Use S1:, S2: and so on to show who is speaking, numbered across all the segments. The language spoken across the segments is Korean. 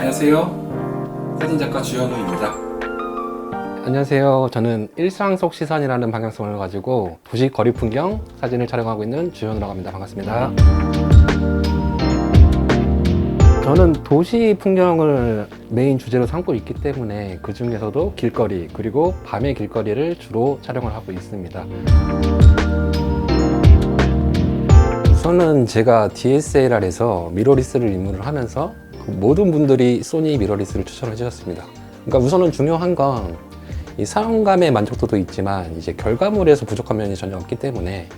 S1: 안녕하세요. 사진작가 주현우입니다.
S2: 안녕하세요. 저는 일상 속 시선이라는 방향성을 가지고 도시 거리 풍경 사진을 촬영하고 있는 주현우라고 합니다. 반갑습니다. 저는 도시 풍경을 메인 주제로 삼고 있기 때문에 그 중에서도 길거리 그리고 밤의 길거리를 주로 촬영을 하고 있습니다. 우선은 제가 DSLR에서 미러리스를 입문을 하면서 그 모든 분들이 소니 미러리스를 추천해 주셨습니다. 그러니까 우선은 중요한 건 이 사용감의 만족도도 있지만 이제 결과물에서 부족한 면이 전혀 없기 때문에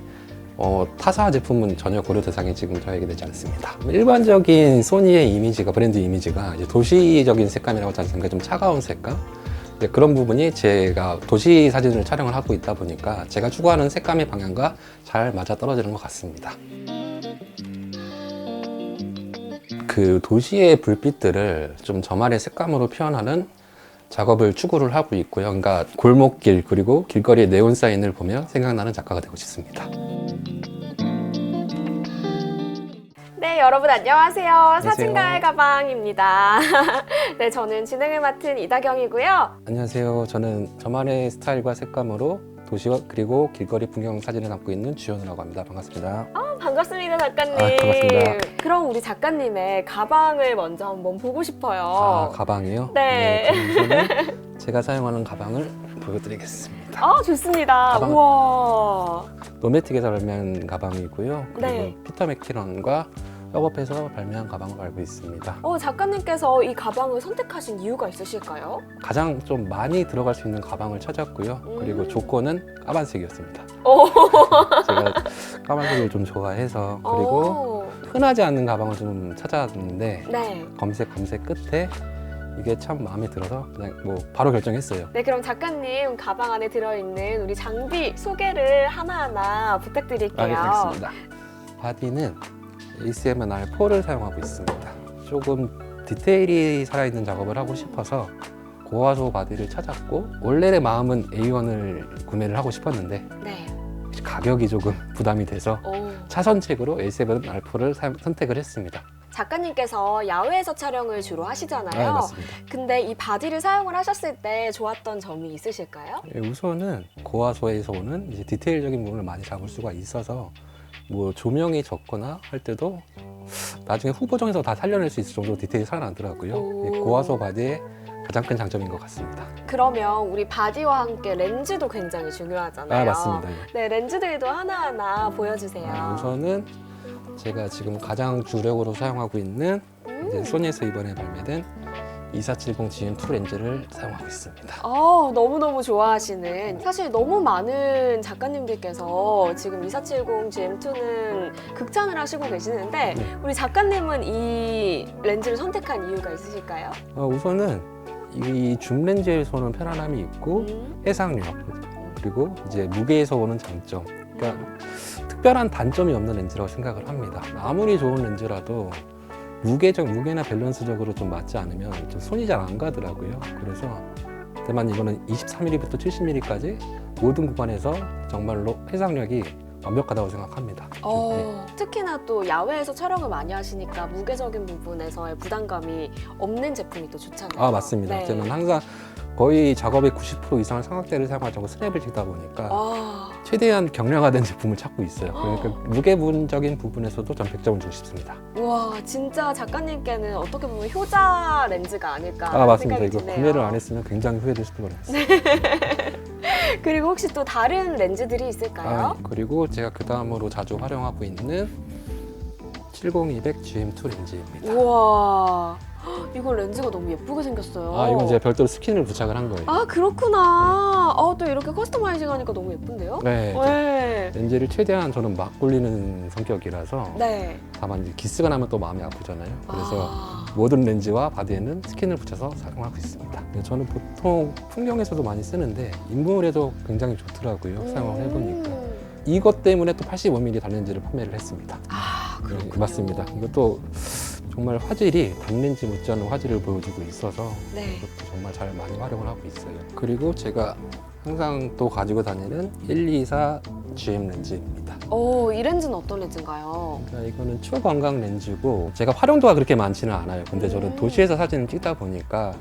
S2: 어, 타사 제품은 전혀 고려 대상에 지금 들어가게 되지 않습니다. 일반적인 소니의 이미지가 브랜드 이미지가 도시적인 색감이라고 하지 않습니까? 좀 차가운 색감. 그런 부분이 제가 도시 사진을 촬영을 하고 있다 보니까 제가 추구하는 색감의 방향과 잘 맞아 떨어지는 것 같습니다. 그 도시의 불빛들을 좀 저만의 색감으로 표현하는 작업을 추구를 하고 있고요. 그러니까 골목길 그리고 길거리의 네온 사인을 보며 생각나는 작가가 되고 싶습니다.
S3: 네, 여러분 안녕하세요. 사진가의 가방입니다. 네, 저는 진행을 맡은 이다경이고요.
S2: 안녕하세요. 저는 저만의 스타일과 색감으로 도시와 그리고 길거리 풍경 사진을 담고 있는 주현우라고 합니다. 반갑습니다.
S3: 어, 반갑습니다, 작가님.
S2: 아, 반갑습니다.
S3: 그럼 우리 작가님의 가방을 먼저 한번 보고 싶어요.
S2: 아, 가방이요?
S3: 네.
S2: 그럼 우선은 제가 사용하는 가방을 보여드리겠습니다.
S3: 아, 좋습니다.
S2: 가방.
S3: 우와.
S2: 노메틱에서 발매한 가방이고요. 그리고
S3: 네.
S2: 피터 맥키런과 협업해서 발매한 가방을 알고 있습니다.
S3: 어, 작가님께서 이 가방을 선택하신 이유가 있으실까요?
S2: 가장 좀 많이 들어갈 수 있는 가방을 찾았고요. 그리고
S3: 음.
S2: 조건은 까만색이었습니다.
S3: 오.
S2: 제가 까만색을 좀 좋아해서 그리고
S3: 오.
S2: 흔하지 않는 가방을 좀 찾아왔는데
S3: 네.
S2: 검색 검색 끝에 이게 참 마음에 들어서 그냥 뭐 바로 결정했어요.
S3: 네, 그럼 작가님 가방 안에 들어있는 우리 장비 소개를 하나하나 부탁드릴게요.
S2: 아, 네, 알겠습니다. 바디는 ACM&R4를 사용하고 있습니다. 조금 디테일이 살아있는 작업을 하고 싶어서 고화소 바디를 찾았고 원래 내 마음은 A1을 구매를 하고 싶었는데
S3: 네.
S2: 가격이 조금 부담이 돼서
S3: 오.
S2: 차선책으로 A7R4를 선택을 했습니다.
S3: 작가님께서 야외에서 촬영을 주로 하시잖아요.
S2: 아, 맞습니다.
S3: 근데 이 바디를 사용을 하셨을 때 좋았던 점이 있으실까요?
S2: 예, 우선은 고화소에서 오는 이제 디테일적인 부분을 많이 잡을 수가 있어서 뭐 조명이 적거나 할 때도 나중에 후보정에서 다 살려낼 수 있을 정도로 디테일이 살아나더라고요.
S3: 오.
S2: 예, 고화소 바디의 가장 큰 장점인 것 같습니다.
S3: 그러면 우리 바디와 함께 렌즈도 굉장히 중요하잖아요.
S2: 아 맞습니다. 예.
S3: 네, 렌즈들도 하나하나 보여주세요.
S2: 아, 우선은 제가 지금 가장 주력으로 사용하고 있는 이제
S3: 음.
S2: 소니에서 이번에 발매된 2470 GM2 렌즈를 사용하고 있습니다.
S3: 어, 너무너무 좋아하시는 사실 너무 많은 작가님들께서 지금 2470 GM2는 극찬을 하시고 계시는데
S2: 네.
S3: 우리 작가님은 이 렌즈를 선택한 이유가 있으실까요?
S2: 어, 우선은 이 줌 렌즈에서는 편안함이 있고
S3: 음.
S2: 해상력 그리고 이제 무게에서 오는 장점 그러니까 특별한 단점이 없는 렌즈라고 생각을 합니다 아무리 좋은 렌즈라도 무게적 무게나 밸런스적으로 좀 맞지 않으면 좀 손이 잘 안 가더라고요 그래서 다만 이거는 23mm부터 70mm까지 모든 구간에서 정말로 해상력이 완벽하다고 생각합니다
S3: 어, 특히나 또 야외에서 촬영을 많이 하시니까 무게적인 부분에서의 부담감이 없는 제품이 또 좋잖아요.
S2: 아 맞습니다
S3: 네.
S2: 저는 항상 거의 작업의 90% 이상을 삼각대를 사용하자고 스냅을 찍다 보니까
S3: 아,
S2: 최대한 경량화된 제품을 찾고 있어요. 그러니까 무게분적인 부분에서도 전 100점을 주고 싶습니다.
S3: 와 진짜 작가님께는 어떻게 보면 효자 렌즈가 아닐까
S2: 아 맞습니다. 이거. 구매를 안 했으면 굉장히 후회되실 뻔했어요.
S3: 그리고 혹시 또 다른 렌즈들이
S2: 아,
S3: 있을까요?
S2: 그리고 제가 그 다음으로 자주 활용하고 있는 70200 GM2 렌즈입니다.
S3: 우와 헉, 이거 렌즈가 너무 예쁘게 생겼어요.
S2: 아 이건 제가 별도로 스킨을 부착을 한 거예요.
S3: 아, 그렇구나. 어, 또 이렇게 커스터마이징 하니까 너무 예쁜데요?
S2: 네.
S3: 네.
S2: 렌즈를 최대한 저는 막 굴리는 성격이라서
S3: 네.
S2: 다만 이제 기스가 나면 또 마음이 아프잖아요. 그래서
S3: 아,
S2: 모든 렌즈와 바디에는 스킨을 붙여서 사용하고 있습니다. 근데 저는 보통 풍경에서도 많이 쓰는데 인물에도 굉장히 좋더라고요. 사용을 해보니까.
S3: 음.
S2: 이것 때문에 또 85mm 단렌즈를 판매를 했습니다.
S3: 아,
S2: 네,
S3: 그렇군요.
S2: 맞습니다. 이것도 정말 화질이 단렌즈 못지않은 화질을 보여주고 있어서
S3: 네.
S2: 이것도 정말 잘 많이 활용을 하고 있어요. 그리고 제가 항상 또 가지고 다니는 124 GM 렌즈입니다.
S3: 오, 이 렌즈는 어떤 렌즈인가요?
S2: 그러니까 이거는 초광각 렌즈고 제가 활용도가 그렇게 많지는 않아요. 근데 저는
S3: 음.
S2: 도시에서 사진을 찍다 보니까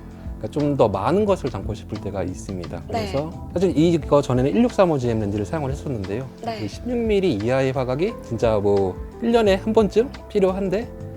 S2: 좀 더 많은 것을 담고 싶을 때가 있습니다.
S3: 네.
S2: 그래서 사실 이거 전에는 1635 GM 렌즈를 사용을 했었는데요.
S3: 네.
S2: 16mm 이하의 화각이 진짜 뭐 1년에 한 번쯤 필요한데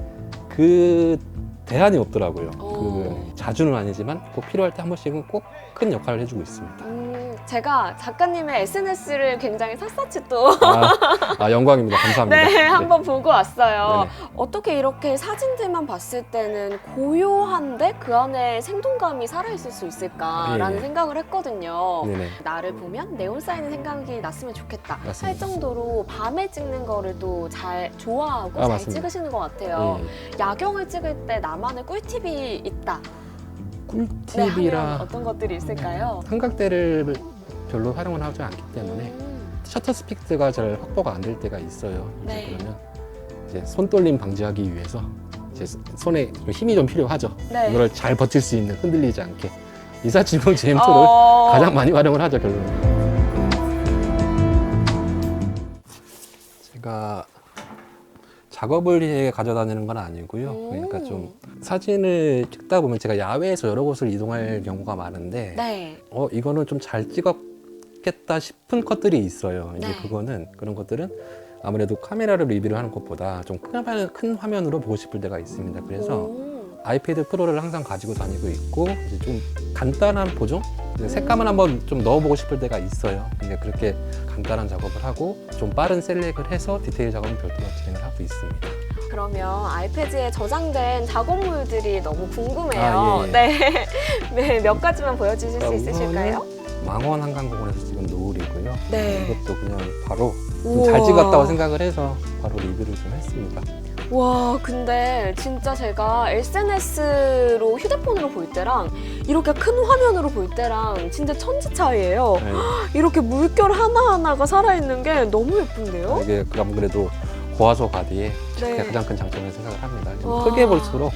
S2: 그 대안이 없더라고요.
S3: 오.
S2: 그 자주는 아니지만 꼭 필요할 때 한 번씩은 꼭 큰 역할을 해주고 있습니다.
S3: 음, 제가 작가님의 SNS를 굉장히 샅샅이 또
S2: 아, 아, 영광입니다. 감사합니다.
S3: 네, 한번 보고 왔어요.
S2: 네네.
S3: 어떻게 이렇게 사진들만 봤을 때는 고요한데 그 안에 생동감이 살아있을 수 있을까라는
S2: 예, 예.
S3: 생각을 했거든요.
S2: 네네.
S3: 나를 보면 네온 사인의 생각이 났으면 좋겠다
S2: 맞습니다.
S3: 할 정도로 밤에 찍는 거를 또 잘 좋아하고
S2: 아,
S3: 잘
S2: 맞습니다.
S3: 찍으시는 것 같아요.
S2: 예.
S3: 야경을 찍을 때 나만의 꿀팁이 있다. 네,
S2: 꿀팁이라
S3: 어떤 것들이 있을까요?
S2: 삼각대를 별로 활용을 하지 않기 때문에
S3: 음,
S2: 셔터 스피드가 잘 확보가 안 될 때가 있어요. 이제
S3: 네.
S2: 그러면 이제 손떨림 방지하기 위해서 이제 손에 좀 힘이 좀 필요하죠.
S3: 네.
S2: 이거를 잘 버틸 수 있는 흔들리지 않게 이사치공 GM2를
S3: 어,
S2: 가장 많이 활용을 하죠 결론은. 제가 작업을 위해 가져다니는 건 아니고요.
S3: 음.
S2: 그러니까 좀 사진을 찍다 보면 제가 야외에서 여러 곳을 이동할 경우가 많은데
S3: 네.
S2: 어 이거는 좀 잘 찍었 겠다 싶은 컷들이 있어요. 이제
S3: 네.
S2: 그거는 그런 것들은 아무래도 카메라로 리뷰를 하는 것보다 좀 큰 화면, 큰 화면으로 보고 싶을 때가 있습니다. 그래서
S3: 오.
S2: 아이패드 프로를 항상 가지고 다니고 있고 이제 좀 간단한 보정. 색감을 한번 좀 넣어보고 싶을 때가 있어요. 이제 그렇게 간단한 작업을 하고 좀 빠른 셀렉을 해서 디테일 작업은 별도로 진행을 하고 있습니다.
S3: 그러면 아이패드에 저장된 작업물들이 너무 궁금해요.
S2: 아, 예, 예.
S3: 네. 네, 몇 가지만 보여주실 수
S2: 아,
S3: 있으실까요?
S2: 망원 한강공원에서 찍은 노을이고요.
S3: 네.
S2: 이것도 그냥 바로 좀
S3: 우와.
S2: 잘 찍었다고 생각을 해서 바로 리뷰를 좀 했습니다.
S3: 와, 근데 진짜 제가 SNS로 휴대폰으로 볼 때랑 이렇게 큰 화면으로 볼 때랑 진짜 천지 차이예요.
S2: 네.
S3: 이렇게 물결 하나하나가 살아있는 게 너무 예쁜데요?
S2: 이게 그럼 그래도 고화소 바디의
S3: 네.
S2: 가장 큰 장점이라고 생각을 합니다. 좀
S3: 와.
S2: 크게 볼수록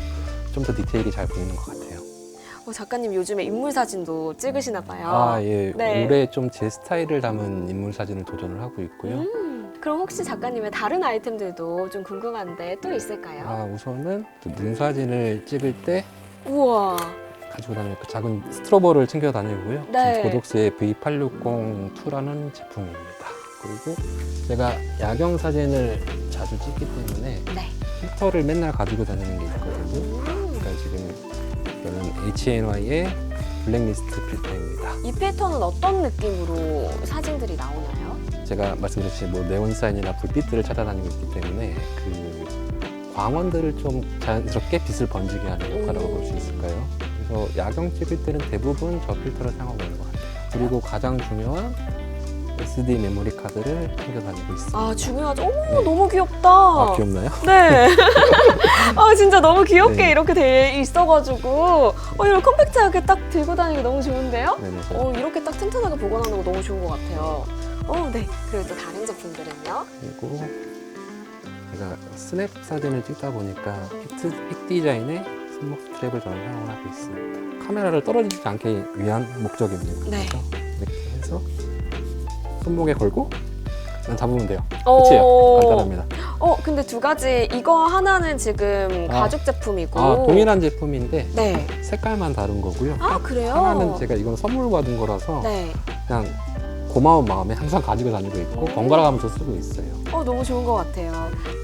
S2: 좀 더 디테일이 잘 보이는 것 같아요.
S3: 어, 작가님 요즘에 인물 사진도 찍으시나 봐요.
S2: 아, 예.
S3: 네.
S2: 올해 좀 제 스타일을 담은 인물 사진을 도전을 하고 있고요.
S3: 음, 그럼 혹시 작가님의 다른 아이템들도 좀 궁금한데 또 있을까요?
S2: 아, 우선은 또눈 사진을 찍을 때
S3: 우와.
S2: 가지고 다니는 그 작은 스트로보를 챙겨 다니고요.
S3: 네.
S2: 고독스의 V860-2라는 제품입니다. 그리고 제가 야경 사진을 자주 찍기 때문에
S3: 네.
S2: 필터를 맨날 가지고 다니는 게 있거든요. HNY의 블랙리스트 필터입니다.
S3: 이 필터는 어떤 느낌으로 사진들이 나오나요?
S2: 제가 말씀드렸듯이 뭐 네온사인이나 불빛들을 찾아다니고 있기 때문에 그 광원들을 좀 자연스럽게 빛을 번지게 하는 역할이라고
S3: 오.
S2: 볼수 있을까요? 그래서 야경 찍을 때는 대부분 저 필터를 사용하고 있는 것 같아요. 그리고 가장 중요한 SD 메모리 카드를 챙겨 다니고 있습니다.
S3: 아 중요하죠. 어머
S2: 네.
S3: 너무 귀엽다.
S2: 아, 귀엽나요?
S3: 네. 아 진짜 너무 귀엽게
S2: 네.
S3: 이렇게 돼 있어가지고 어 이런 컴팩트하게 딱 들고 다니기 너무 좋은데요?
S2: 네네.
S3: 어 이렇게 딱 튼튼하게 보관하는 거 너무 좋은 것 같아요. 어 네. 그리고 또 다른 제품들은요?
S2: 그리고 제가 스냅 사진을 찍다 보니까 픽트, 픽 디자인의 손목 스트랩을 저는 사용을 하고 있습니다. 카메라를 떨어지지 않게 위한 목적입니다.
S3: 네.
S2: 그래서 해서 손목에 걸고 그냥 잡으면 돼요.
S3: 어.
S2: 끝이에요. 간단합니다.
S3: 어 근데 두 가지 이거 하나는 지금
S2: 아.
S3: 가죽 제품이고.
S2: 아, 동일한 제품인데
S3: 네.
S2: 색깔만 다른 거고요.
S3: 아 그래요?
S2: 하나는 제가 이건 선물 받은 거라서
S3: 네.
S2: 그냥 고마운 마음에 항상 가지고 다니고 있고
S3: 음.
S2: 번갈아 가면서 쓰고 있어요.
S3: 어 너무 좋은 것 같아요.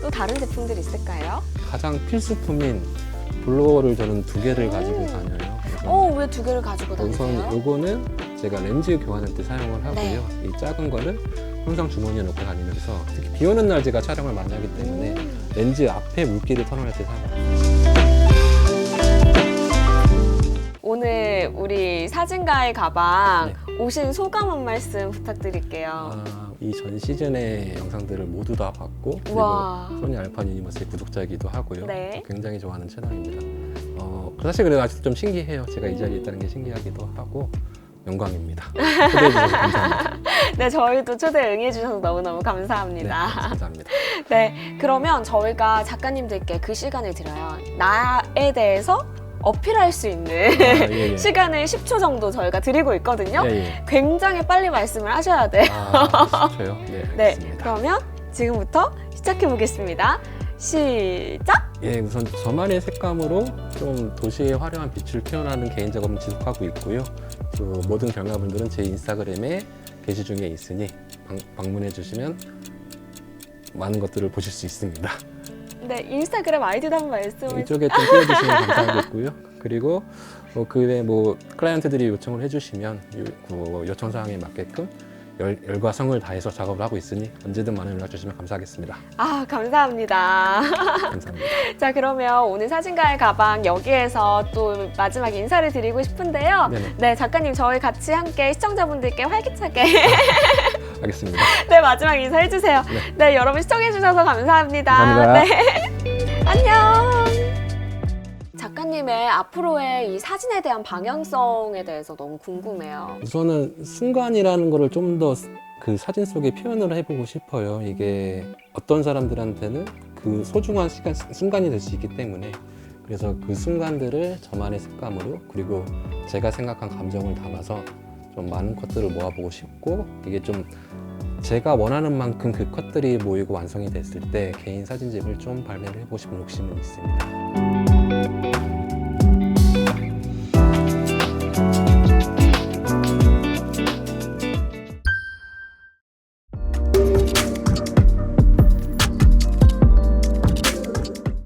S3: 또 다른 제품들 있을까요?
S2: 가장 필수품인 블로어를 저는 두 개를 가지고
S3: 음.
S2: 다녀요. 그래서
S3: 어왜 두 개를 가지고 다니세요?
S2: 우선 요거는 제가 렌즈 교환할 때 사용을 하고요.
S3: 네.
S2: 이 작은 거는 항상 주머니에 넣고 다니면서 특히 비 오는 날 제가 촬영을 많이 하기 때문에
S3: 음.
S2: 렌즈 앞에 물기를 털어낼 때 사용합니다.
S3: 오늘 우리 사진가의 가방
S2: 네.
S3: 오신 소감 한 말씀 부탁드릴게요.
S2: 아, 이전 시즌의 영상들을 모두 다 봤고 그리고
S3: 와.
S2: 소니 알파 유니버스의 구독자이기도 하고요.
S3: 네.
S2: 굉장히 좋아하는 채널입니다. 어, 사실 그래도 아직도 좀 신기해요. 제가 이 자리에 있다는 게 신기하기도 하고 영광입니다. 초대해 주셔서 감사합니다.
S3: 네, 저희도 초대 응해 주셔서 너무너무
S2: 네,
S3: 감사합니다.
S2: 감사합니다.
S3: 네, 그러면 저희가 작가님들께 그 시간을 드려요. 나에 대해서 어필할 수 있는
S2: 아, 예, 예.
S3: 시간을 10초 정도 저희가 드리고 있거든요.
S2: 예, 예.
S3: 굉장히 빨리 말씀을 하셔야 돼요.
S2: 아, 싶어요. 네,
S3: 네,
S2: 알겠습니다.
S3: 그러면 지금부터 시작해 보겠습니다. 시작!
S2: 예, 우선 저만의 색감으로 좀 도시의 화려한 빛을 표현하는 개인 작업을 지속하고 있고요. 그 모든 결과물들은 제 인스타그램에 게시 중에 있으니 방, 방문해 주시면 많은 것들을 보실 수 있습니다.
S3: 네, 인스타그램 아이디도 한번 말씀해
S2: 이쪽에 좀 띄워주시면 감사하겠고요. 그리고 뭐 그 외에 뭐 클라이언트들이 요청을 해주시면 요, 그 요청 사항에 맞게끔 열, 열과 성을 다해서 작업을 하고 있으니 언제든 많은 연락 주시면 감사하겠습니다.
S3: 아, 감사합니다.
S2: 감사합니다.
S3: 자, 그러면 오늘 사진가의 가방 여기에서 또 마지막 인사를 드리고 싶은데요.
S2: 네네.
S3: 네, 작가님 저희 같이 함께 시청자분들께 활기차게
S2: 알겠습니다.
S3: 네, 마지막 인사해 주세요.
S2: 네.
S3: 네, 여러분 시청해 주셔서 감사합니다.
S2: 감사합니다.
S3: 네. 안녕. 작가님의 앞으로의 이 사진에 대한 방향성에 대해서 너무 궁금해요.
S2: 우선은 순간이라는 거를 좀 더 그 사진 속에 표현을 해보고 싶어요. 이게 어떤 사람들한테는 그 소중한 시간, 순간이 될 수 있기 때문에 그래서 그 순간들을 저만의 색감으로 그리고 제가 생각한 감정을 담아서 좀 많은 컷들을 모아보고 싶고 이게 좀 제가 원하는 만큼 그 컷들이 모이고 완성이 됐을 때 개인 사진집을 좀 발매를 해보고 싶은 욕심은 있습니다. Thank you.